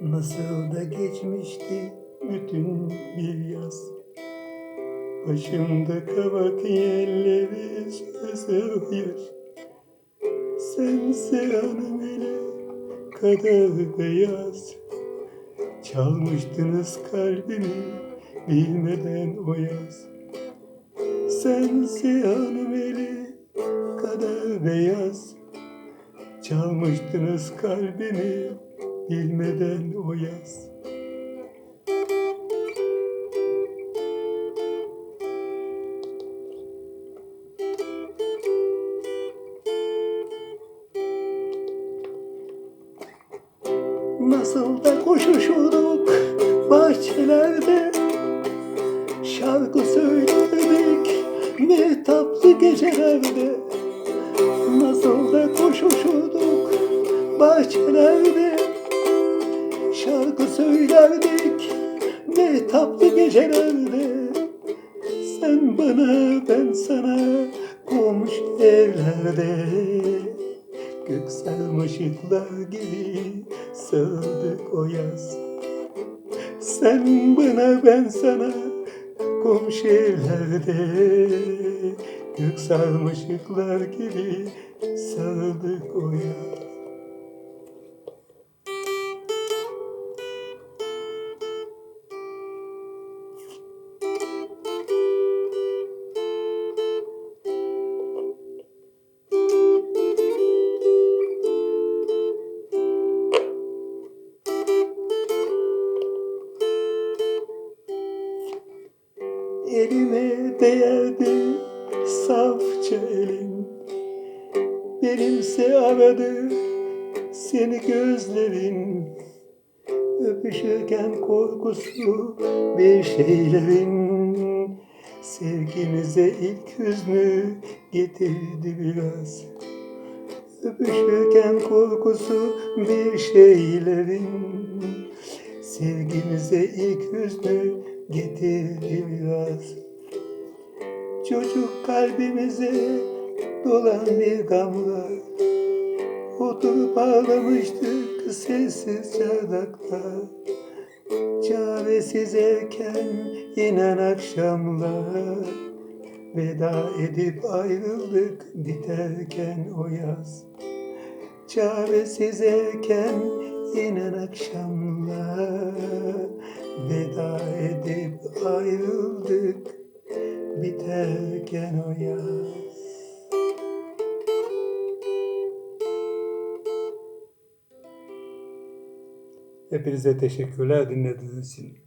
Nasıl da geçmişti bütün bir yaz? Başımda kabak yerleri sözü yaş Sense hanım ile kadar beyaz. Çalmıştınız kalbimi bilmeden o yaz. Sense hanım eli kadar beyaz. Çalmıştınız kalbimi bilmeden o yaz. Nasıl da koşuşurduk bahçelerde. Şarkı söyledik mehtaplı gecelerde. Nasıl da koşuşurduk bahçelerde Şarkı söylerdik. Mehtaplı gecelerde Sen bana ben sana komşu evlerde. Göksel ışıklar gibi sığdık o yaz. Sen bana ben sana komşu evlerde. Göksel ışıklar gibi sarıldık o yaz Elime değerdi safça elin. Benimse aradı seni gözlerin. Öpüşürken korkusu bir şeylerin. Sevgimize ilk hüznü getirdi biraz? Öpüşürken korkusu bir şeylerin. Sevgimize ilk hüznü getirdi biraz Çocuk kalbimize dolan bir gamla Oturup ağlamıştık sessiz çardakta. Çaresiz erken inen akşamlar Veda edip ayrıldık biterken o yaz. Çaresiz erken inen akşamlar Veda edip ayrıldık biterken o yaz Hepinize teşekkürler dinlediğiniz için.